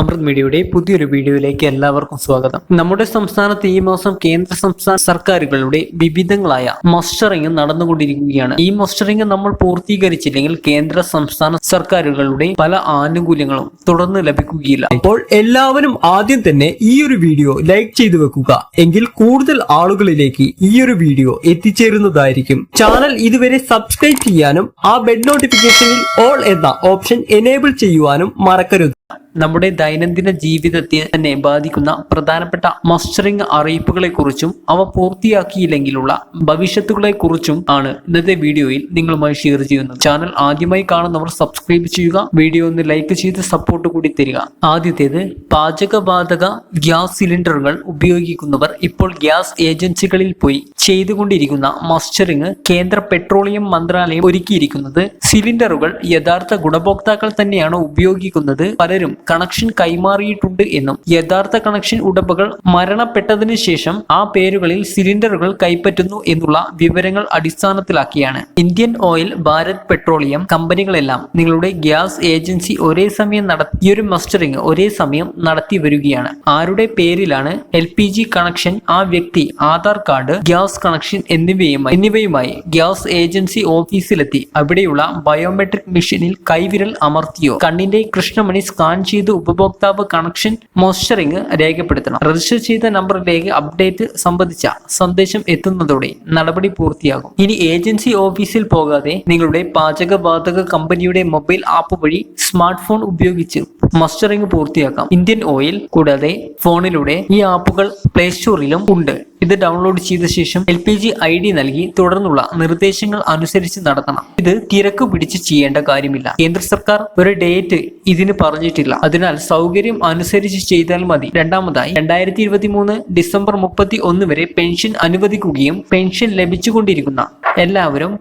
അമൃത് മീഡിയയുടെ പുതിയൊരു വീഡിയോയിലേക്ക് എല്ലാവർക്കും സ്വാഗതം. നമ്മുടെ സംസ്ഥാനത്ത് ഈ മാസം കേന്ദ്ര സംസ്ഥാന സർക്കാരുകളുടെ വിവിധങ്ങളായ മസ്റ്ററിംഗ് നടന്നുകൊണ്ടിരിക്കുകയാണ്. ഈ മസ്റ്ററിംഗ് നമ്മൾ പൂർത്തീകരിച്ചില്ലെങ്കിൽ കേന്ദ്ര സംസ്ഥാന സർക്കാരുകളുടെ പല ആനുകൂല്യങ്ങളും തുടർന്ന് ലഭിക്കുകയില്ല. അപ്പോൾ എല്ലാവരും ആദ്യം തന്നെ ഈ ഒരു വീഡിയോ ലൈക്ക് ചെയ്തു വെക്കുക. എങ്കിൽ കൂടുതൽ ആളുകളിലേക്ക് ഈ ഒരു വീഡിയോ എത്തിച്ചേരുന്നതായിരിക്കും. ചാനൽ ഇതുവരെ സബ്സ്ക്രൈബ് ചെയ്യാനും ആ ബെഡ് നോട്ടിഫിക്കേഷനിൽ ഓൾ എന്ന ഓപ്ഷൻ എനേബിൾ ചെയ്യുവാനും മറക്കരുത്. നമ്മുടെ ദൈനംദിന ജീവിതത്തെ തന്നെ ബാധിക്കുന്ന പ്രധാനപ്പെട്ട മസ്റ്ററിംഗ് അറിയിപ്പുകളെ കുറിച്ചും അവ പൂർത്തിയാക്കിയില്ലെങ്കിലുള്ള ഭവിഷ്യത്തുകളെ കുറിച്ചും ആണ് ഇന്നത്തെ വീഡിയോയിൽ നിങ്ങളുമായി ഷെയർ ചെയ്യുന്നത്. ചാനൽ ആദ്യമായി കാണുന്നവർ സബ്സ്ക്രൈബ് ചെയ്യുക വീഡിയോ ഒന്ന് ലൈക്ക് ചെയ്ത് സപ്പോർട്ട് കൂടി തരിക. ആദ്യത്തേത് പാചകവാതക ഗ്യാസ് സിലിണ്ടറുകൾ ഉപയോഗിക്കുന്നവർ ഇപ്പോൾ ഗ്യാസ് ഏജൻസികളിൽ പോയി ചെയ്തുകൊണ്ടിരിക്കുന്ന മസ്റ്ററിംഗ് കേന്ദ്ര പെട്രോളിയം മന്ത്രാലയം ഒരുക്കിയിരിക്കുന്നത്. സിലിണ്ടറുകൾ യഥാർത്ഥ ഗുണഭോക്താക്കൾ തന്നെയാണ് ഉപയോഗിക്കുന്നത്. പലരും കണക്ഷൻ കൈമാറിയിട്ടുണ്ട് എന്നും യഥാർത്ഥ കണക്ഷൻ ഉടമകൾ മരണപ്പെട്ടതിനു ശേഷം ആ പേരുകളിൽ സിലിണ്ടറുകൾ കൈപ്പറ്റുന്നു എന്നുള്ള വിവരങ്ങൾ അടിസ്ഥാനത്തിലാക്കിയാണ്. ഇന്ത്യൻ ഓയിൽ ഭാരത് പെട്രോളിയം കമ്പനികളെല്ലാം നിങ്ങളുടെ ഗ്യാസ് ഏജൻസി ഒരേ സമയം നടത്തിയൊരു മസ്റ്ററിംഗ് ഒരേ സമയം നടത്തി വരികയാണ്. ആരുടെ പേരിലാണ് എൽ പി ജി കണക്ഷൻ ആ വ്യക്തി ആധാർ കാർഡ് ഗ്യാസ് കണക്ഷൻ എന്നിവയുമായി എന്നിവയുമായി ഗ്യാസ് ഏജൻസി ഓഫീസിലെത്തി. അവിടെയുള്ള ബയോമെട്രിക് മെഷീനിൽ കൈവിരൽ അമർത്തിയോ? കണ്ണിന്റെ കൃഷ്ണമണി സ്കാൻ ചെയ്ത് ഉപഭോക്താവ് കണക്ഷൻ മോസ്റ്ററിംഗ് രേഖപ്പെടുത്തണം. രജിസ്റ്റർ ചെയ്ത നമ്പറിലേക്ക് അപ്ഡേറ്റ് സംബന്ധിച്ച സന്ദേശം എത്തുന്നതോടെ നടപടി പൂർത്തിയാകും. ഇനി ഏജൻസി ഓഫീസിൽ പോകാതെ നിങ്ങളുടെ പാചകവാതക കമ്പനിയുടെ മൊബൈൽ ആപ്പ് വഴി സ്മാർട്ട് ഫോൺ ഉപയോഗിച്ച് മസ്റ്ററിംഗ് പൂർത്തിയാക്കാം. ഇന്ത്യൻ ഓയിൽ കൂടാതെ ഫോണിലൂടെ ഈ ആപ്പുകൾ പ്ലേ സ്റ്റോറിലും ഉണ്ട്. ഇത് ഡൗൺലോഡ് ചെയ്ത ശേഷം L P G I D നൽകി തുടർന്നുള്ള നിർദ്ദേശങ്ങൾ അനുസരിച്ച് നടത്തണം. ഇത് തിരക്ക് പിടിച്ച് ചെയ്യേണ്ട കാര്യമില്ല. കേന്ദ്ര സർക്കാർ ഒരു ഡേറ്റ് ഇതിന് പറഞ്ഞിട്ടില്ല. അതിനാൽ സൗകര്യം അനുസരിച്ച് ചെയ്താൽ മതി. രണ്ടാമതായി രണ്ടായിരത്തി ഇരുപത്തി മൂന്ന് ഡിസംബർ മുപ്പത്തി ഒന്ന് വരെ പെൻഷൻ അനുവദിക്കുകയും പെൻഷൻ ലഭിച്ചുകൊണ്ടിരിക്കുന്ന എല്ലാവരും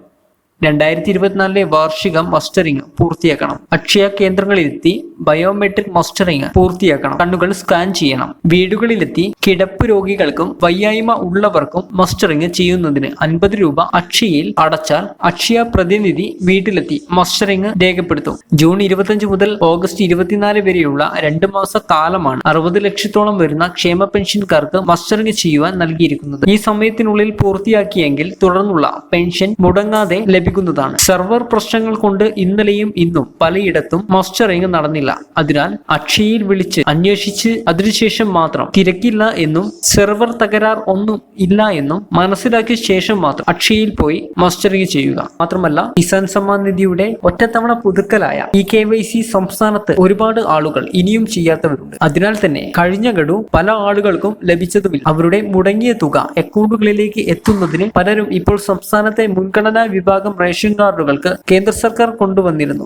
രണ്ടായിരത്തി ഇരുപത്തിനാലിലെ വാർഷികം മസ്റ്ററിംഗ് പൂർത്തിയാക്കണം. അക്ഷയ കേന്ദ്രങ്ങളിലെത്തി ബയോമെട്രിക് മസ്റ്ററിംഗ് പൂർത്തിയാക്കണം. കണ്ണുകൾ സ്കാൻ ചെയ്യണം. വീടുകളിലെത്തി കിടപ്പ് രോഗികൾക്കും വയ്യായ്മ ഉള്ളവർക്കും മസ്റ്ററിംഗ് ചെയ്യുന്നതിന് അൻപത് രൂപ അക്ഷയയിൽ അടച്ചാൽ അക്ഷയ പ്രതിനിധി വീട്ടിലെത്തി മസ്റ്ററിംഗ് രേഖപ്പെടുത്തും. ജൂൺ ഇരുപത്തിയഞ്ച് മുതൽ ഓഗസ്റ്റ് ഇരുപത്തിനാല് വരെയുള്ള രണ്ട് മാസ കാലമാണ് അറുപത് ലക്ഷത്തോളം വരുന്ന ക്ഷേമ പെൻഷൻകാർക്ക് മസ്റ്ററിംഗ് ചെയ്യുവാൻ നൽകിയിരിക്കുന്നത്. ഈ സമയത്തിനുള്ളിൽ പൂർത്തിയാക്കിയെങ്കിൽ തുടർന്നുള്ള പെൻഷൻ മുടങ്ങാതെ ലഭിക്കുന്നതാണ്. സെർവർ പ്രശ്നങ്ങൾ കൊണ്ട് ഇന്നലെയും ഇന്നും പലയിടത്തും മസ്റ്ററിംഗ് നടന്നില്ല. അതിനാൽ അക്ഷയയിൽ വിളിച്ച് അന്വേഷിച്ച് അതിനുശേഷം മാത്രം തിരക്കില്ല എന്നും സെർവർ തകരാർ ഒന്നും ഇല്ല എന്നും മനസ്സിലാക്കിയ ശേഷം മാത്രം അക്ഷയയിൽ പോയി മസ്റ്ററിംഗ് ചെയ്യുക. മാത്രമല്ല കിസാൻ സമ്മാൻ നിധിയുടെ ഒറ്റത്തവണ പുതുക്കലായ ഇ കെ വൈ സി സംസ്ഥാനത്ത് ഒരുപാട് ആളുകൾ ഇനിയും ചെയ്യാത്തവരുണ്ട്. അതിനാൽ തന്നെ കഴിഞ്ഞ ഗഡു പല ആളുകൾക്കും ലഭിച്ചതുമില്ല. അവരുടെ മുടങ്ങിയ തുക അക്കൗണ്ടുകളിലേക്ക് എത്തുന്നതിന് പലരും ഇപ്പോൾ സംസ്ഥാനത്തെ മുൻഗണനാ വിഭാഗം റേഷൻ കാർഡുകൾക്ക് കേന്ദ്ര സർക്കാർ കൊണ്ടുവന്നിരുന്നു.